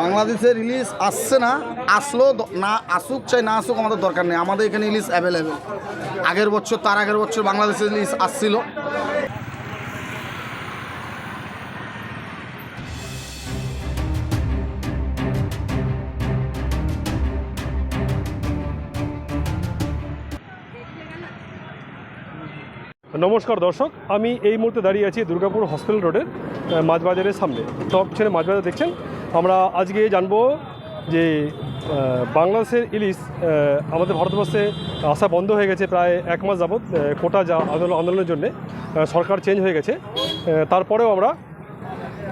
বাংলাদেশের ইলিশ আসছে না আসলো না আসুক চাই না আসুক আমাদের দরকার নেই। আমাদের এখানে ইলিশ অ্যাভেলেবেল আগের বছর তার আগের বছর বাংলাদেশের ইলিশ আসছিল। নমস্কার দর্শক আমি এই মুহূর্তে দাঁড়িয়ে আছি দুর্গাপুর হসপিটাল রোডের আহ, মাছ বাজারের সামনে। তো পিছনে মাছ বাজার দেখছেন আমরা আজকে জানব যে বাংলাদেশের ইলিশ আমাদের ভারতবর্ষে আসা বন্ধ হয়ে গেছে প্রায় এক মাস যাবৎ কোটা যা আন্দোলন আন্দোলনের জন্যে সরকার চেঞ্জ হয়ে গেছে। তারপরেও আমরা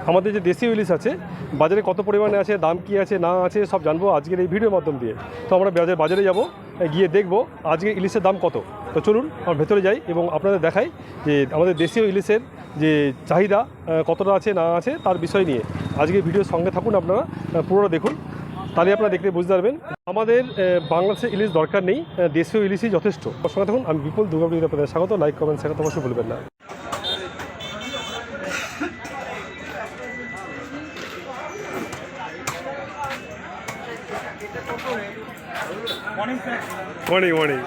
আমাদের যে দেশীয় ইলিশ আছে বাজারে কত পরিমাণে আছে দাম কি আছে না আছে সব জানব আজকের এই ভিডিওর মাধ্যম দিয়ে। তো আমরা বাজারে বাজারে যাব গিয়ে দেখব আজকে ইলিশের দাম কত। তো চলুন আমরা ভেতরে যাই এবং আপনাদের দেখাই যে আমাদের দেশীয় ইলিশের যে চাহিদা কতটা আছে না আছে তার বিষয় নিয়ে। আজকে ভিডিওর সঙ্গে থাকুন আপনারা পুরোটা দেখুন। তাহলে আপনারা দেখতে বুঝতে পারবেন আমাদের আহ, বাংলাদেশের ইলিশ দরকার নেই দেশীয় ইলিশই যথেষ্ট। সঙ্গে থাকুন আমি বিপুল দুর্গাপুর আপনাদের স্বাগত লাইক কমেন্ট শেখাতে অবশ্যই ভুলবেন না। মর্নিং মর্নিং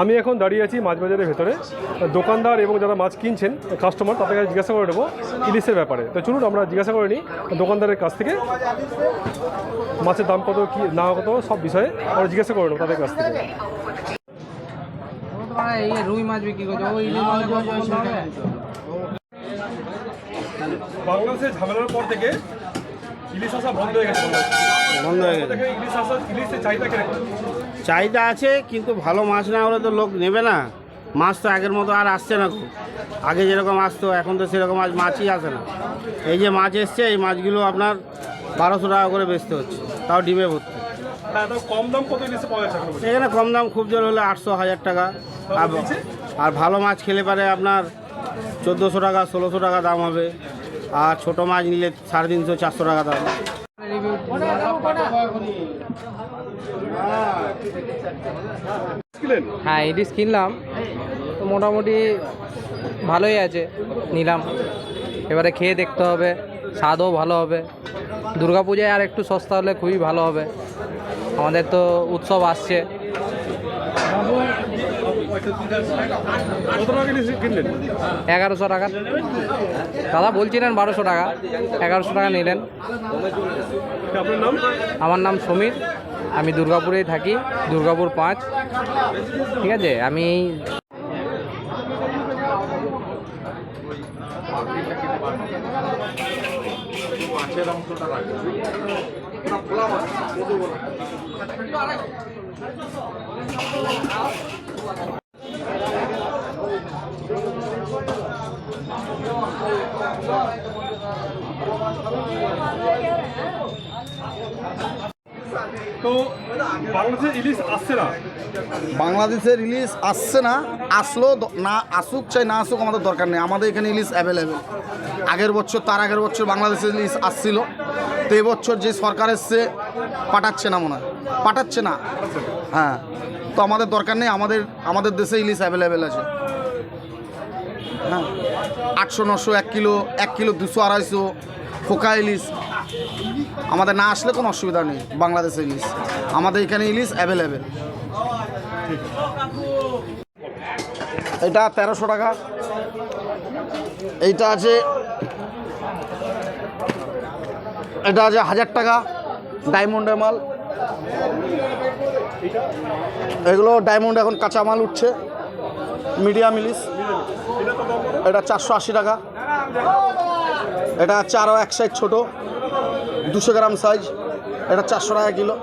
আমি এখন দাঁড়িয়ে আছি মাছ বাজারের ভেতরে। দোকানদার এবং যারা মাছ কিনছেন কাস্টমার তাদের কাছে জিজ্ঞাসা করে নেব ইলিশের ব্যাপারে। তো চলুন, আমরা জিজ্ঞাসা করে নিই দোকানদারের কাছ থেকে মাছের দাম কত, কি, না কত, সব বিষয়ে আমরা জিজ্ঞাসা করে নেব তাদের কাছ থেকে। ঝামেলার পর থেকে ইলিশ আসা বন্ধ হয়ে গেছে। বন্ধ হয়ে গেছে। চাহিদা আছে কিন্তু ভালো মাছ না হলে তো লোক নেবে না। মাছ তো আগের মতো আর আসছে না খুব। আগে যেরকম আসতো এখন তো সেরকম আজ মাছই আসে না। এই যে মাছ এসছে এই মাছগুলো আপনার বারোশো টাকা করে বেচতে হচ্ছে। তাও ডিমে ভর্তি। এখন কম দাম খুব জোর হলে আটশো হাজার টাকা। আর ভালো মাছ খেলে পারে আপনার চোদ্দোশো টাকা ষোলোশো টাকা দাম হবে। আর ছোটো মাছ নিলে সাড়ে তিনশো চারশো টাকা দাম। হ্যাঁ ইলিশ কিনলাম। তো মোটামুটি ভালোই আছে নিলাম। এবারে খেয়ে দেখতে হবে স্বাদও ভালো হবে। দুর্গাপূজায় আর একটু সস্তা হলে খুবই ভালো হবে। আমাদের তো উৎসব আসছে কত টাকা ইলিশ কিনলেন এগারোশো টাকা। দাদা বলছিলেন বারোশো টাকা। এগারোশো টাকা নিলেন। আমার নাম সমীর। আমি দুর্গাপুরেই থাকি, দুর্গাপুর পাঁচ। ঠিক আছে? আমি বাংলাদেশের ইলিশ আসছে না? বাংলাদেশের ইলিশ আসছে না, আসলো না আসুক চাই না আসুক আমাদের দরকার নেই। আমাদের এখানে ইলিশ অ্যাভেলেবেল আগের বছর, তার আগের বছর বাংলাদেশের ইলিশ আসছিল। তো এবছর যে সরকার এসছে, পাঠাচ্ছে না মনে হয়। পাঠাচ্ছে না। হ্যাঁ। তো আমাদের দরকার নেই, আমাদের আমাদের দেশে ইলিশ অ্যাভেলেবেল আছে। আটশো, নশো, এক কিলো এক কিলো, দুশো, আড়াইশো ফোকা ইলিশ। আমাদের না আসলে কোনো অসুবিধা নেই বাংলাদেশের ইলিশ। আমাদের এখানে ইলিশ অ্যাভেলেবেল এটা তেরোশো টাকা। এইটা আছে, এটা আছে হাজার টাকা, ডায়মন্ডের মাল। এগুলো ডায়মন্ড এখন কাঁচা মাল উঠছে। মিডিয়াম ইলিশ। এটা চারশো আশি টাকা। এটা হচ্ছে আরও এক সাইজ ছোটো, দুশো গ্রাম সাইজ, এটা চারশো টাকা কিলো।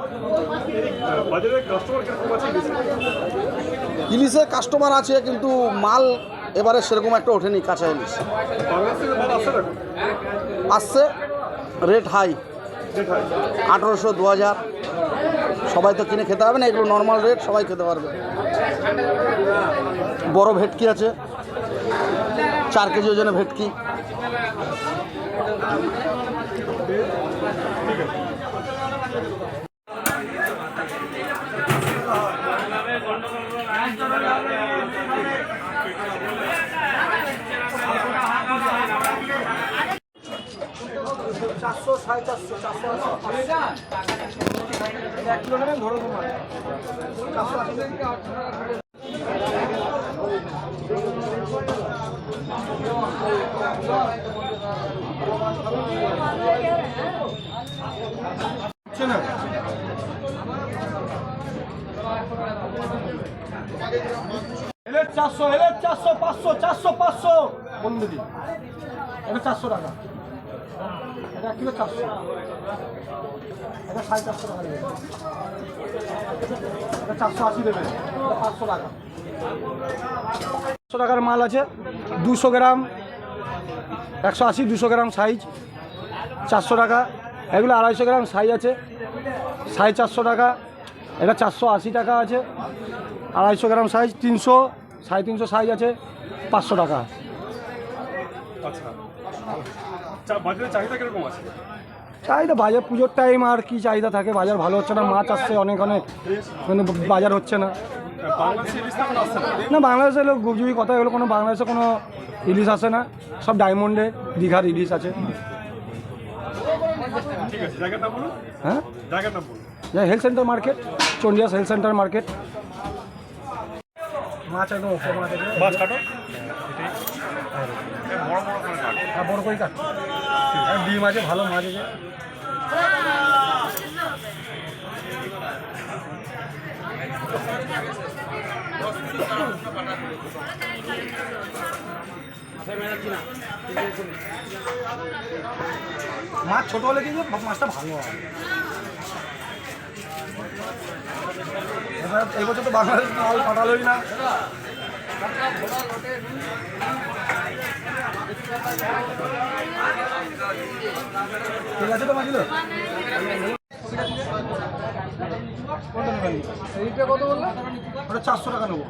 ইলিশে? কাস্টমার আছে, কিন্তু মাল এবারে সেরকম একটা ওঠেনি, কাঁচা ইলিশ। আসছে রেট হাই আঠেরোশো, দু হাজার। সবাই তো কিনে খেতে হবে না, এগুলো নর্মাল রেট সবাই খেতে পারবে। বড় ভেটকি আছে। চার কেজি ওজনে ভেটকি। এলের চারশো এলের চারশো পাঁচশো, চারশো, পাঁচশো। বন্ধু দিন এটা চারশো টাকা। এটা কিলো চারশো। এটা সাড়ে চারশো টাকা এটা চারশো আশি দেবে। এটা পাঁচশো টাকা। পাঁচশো টাকার মাল আছে দুশো গ্রাম একশো আশি দুশো গ্রাম সাইজ চারশো টাকা। এগুলো আড়াইশো গ্রাম সাইজ আছে সাড়ে চারশো টাকা। এটা চারশো আশি টাকা আছে আড়াইশো গ্রাম সাইজ তিনশো সাড়ে তিনশো সাইজ আছে পাঁচশো টাকা। আচ্ছা। চাহিদা বাজার পুজোর টাইম আর কি চাহিদা থাকে? বাজার ভালো হচ্ছে না? মাছ আসছে অনেক অনেক। কিন্তু বাজার হচ্ছে না। না? না বাংলাদেশে এলো গুজবি কথা এগুলো কোনো বাংলাদেশে কোনো ইলিশ আসে না। সব ডায়মন্ডে দীঘার ইলিশ আছে। হ্যাঁ? হেলথ সেন্টার মার্কেট চন্ডিয়াস হেলথ সেন্টার মার্কেট মাছ একদম কাটো? হ্যাঁ বড় করে কাট। ডিম আছে ভালো মাছ আছে। মাছ ছোট হলে কিন্তু মাছটা ভালো হয়। এই তো বাংলাদেশ পাঠালোই না। ঠিক আছে তো মাছগুলো এইটা কত বললে? ওটা চারশো টাকা নেব।